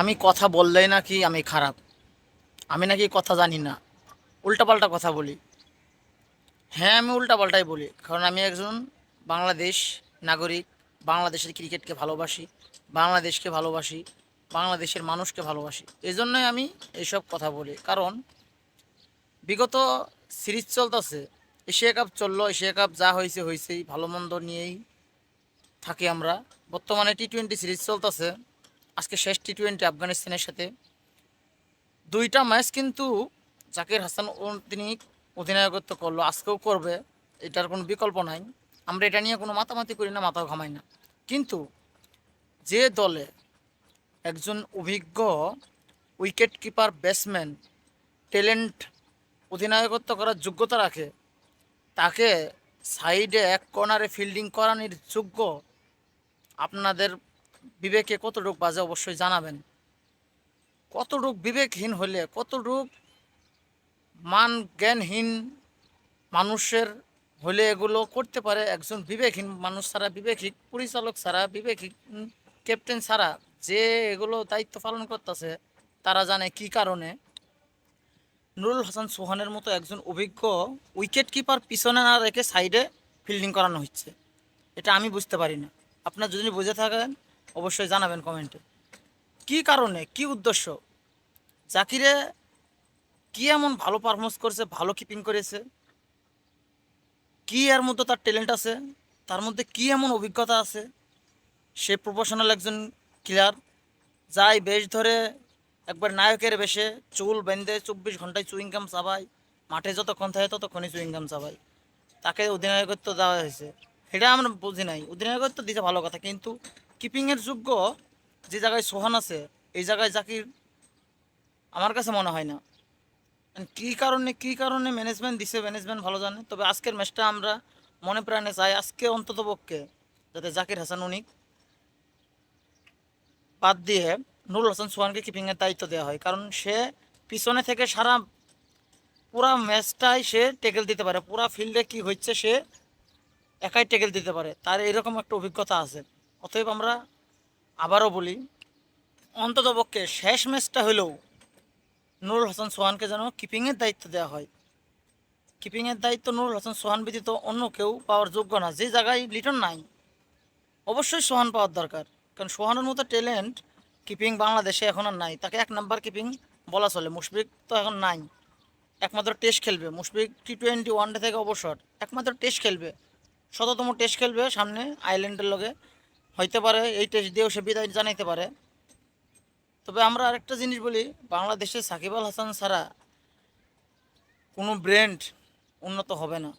আমি কথা বললেই নাকি আমি খারাপ। আমি নাকি কথা জানি না। উল্টাপাল্টা কথা বলি। হ্যাঁ আমি উল্টাপাল্টাই বলি। কারণ আমি একজন বাংলাদেশ নাগরিক, বাংলাদেশের ক্রিকেটকে ভালোবাসি, বাংলাদেশকে ভালোবাসি, বাংলাদেশের মানুষকে ভালোবাসি। এই জন্যই আমি এইসব কথা বলি। কারণ বিগত সিরিজ চলতেছে। এশিয়া কাপ চলল, এশিয়া কাপ যা হয়েছে হয়েছেই ভালো মন্দ নিয়েই থাকি আমরা। বর্তমানে টি টোয়েন্টি সিরিজ চলতেছে। আজকে শেষ টি টোয়েন্টি আফগানিস্তানের সাথে। দুইটা ম্যাচ কিন্তু জাকির হাসান তিনি অধিনায়কত্ব করল, আজকেও করবে, এটার কোনো বিকল্প নাই। আমরা এটা নিয়ে কোনো মাতামাতি করি না, মাথাও ঘামাই না। কিন্তু যে দলে একজন অভিজ্ঞ উইকেট কিপার ব্যাটসম্যান ট্যালেন্ট অধিনায়কত্ব করার যোগ্যতা রাখে, তাকে সাইডে এক কর্নারে ফিল্ডিং করানোর যোগ্য আপনাদের বিবেকে কতটুক বাজে অবশ্যই জানাবেন। কতটুক বিবেকহীন হলে, কতটুক মান জ্ঞানহীন মানুষের হলে এগুলো করতে পারে, একজন বিবেকহীন মানুষ ছাড়া, বিবেকহীন পরিচালক ছাড়া, বিবেকহীন ক্যাপ্টেন ছাড়া, যে এগুলো দায়িত্ব পালন করতেছে, তারা জানে কি কারণে। নুরুল হাসান সোহানের মতো একজন অভিজ্ঞ উইকেট কিপার পিছনে না রেখে সাইডে ফিল্ডিং করানো হচ্ছে। এটা আমি বুঝতে পারি না। আপনার যদি বুঝে থাকেন অবশ্যই জানাবেন কমেন্টে। কি কারণে? কি উদ্দেশ্য? জাকিরে কি এমন ভালো পারফরমেন্স করেছে, ভালো কিপিং করেছে? কি এর মধ্যে তার ট্যালেন্ট আছে? তার মধ্যে কি এমন অভিজ্ঞতা আছে? সে প্রফেশনাল একজন ক্লিয়ার যাই বেশ ধরে একবার নায়কের বেশে চুল বেঁধে চব্বিশ ঘন্টায় চুইংগাম চাবাই মাঠে যতক্ষণ থাকে ততক্ষণই চুইংগাম চাবাই তাকে অধিনায়কত্ব দেওয়া হয়েছে। সেটা আমরা বুঝি নাই। অধিনায়কত্ব দিতে ভালো কথা, কিন্তু কিপিংয়ের যোগ্য যে জায়গায় সোহান আছে, এই জায়গায় জাকির আমার কাছে মনে হয় না। কী কারণে কী কারণে ম্যানেজমেন্ট দিছে ম্যানেজমেন্ট ভালো জানে। তবে আজকের ম্যাচটা আমরা মনে প্রাণে চাই আজকে অন্তত পক্ষে যাতে জাকির হাসান উনি বাদ দিয়ে নুরুল হাসান সোহানকে কিপিংয়ের দায়িত্ব দেওয়া হয়। কারণ সে পিছনে থেকে সারা পুরা ম্যাচটাই সে টেকেল দিতে পারে। পুরা ফিল্ডে কি হচ্ছে সে একাই টেকেল দিতে পারে। তার এরকম একটা অভিজ্ঞতা আছে। অতএব আমরা আবারও বলি, অন্তত পক্ষে শেষ ম্যাচটা হলেও নুরুল হাসান সোহানকে যেন কিপিংয়ের দায়িত্ব দেওয়া হয়। কিপিংয়ের দায়িত্ব নুরুল হাসান সোহান ব্যতীত অন্য কেউ পাওয়ার যোগ্য না। যে জায়গায় লিটন নাই, অবশ্যই সোহান পাওয়ার দরকার। কারণ সোহানের মতো ট্যালেন্ট কিপিং বাংলাদেশে এখন আর নাই। তাকে এক নাম্বার কিপিং বলা চলে। মুশফিক তো এখন নাই। একমাত্র টেস্ট খেলবে। মুশফিক টি টোয়েন্টি ওয়ানডে থেকে অবসর। একমাত্র টেস্ট খেলবে। শততম টেস্ট খেলবে সামনে আইল্যান্ডের লগে। হইতে পারে, এই টেস্ট দিয়েও সে বিদায় জানাইতে পারে। তবে আমরা আরেকটা জিনিস বলি, বাংলাদেশে সাকিব আল হাসান ছাড়া কোনো ব্র্যান্ড উন্নত হবে না।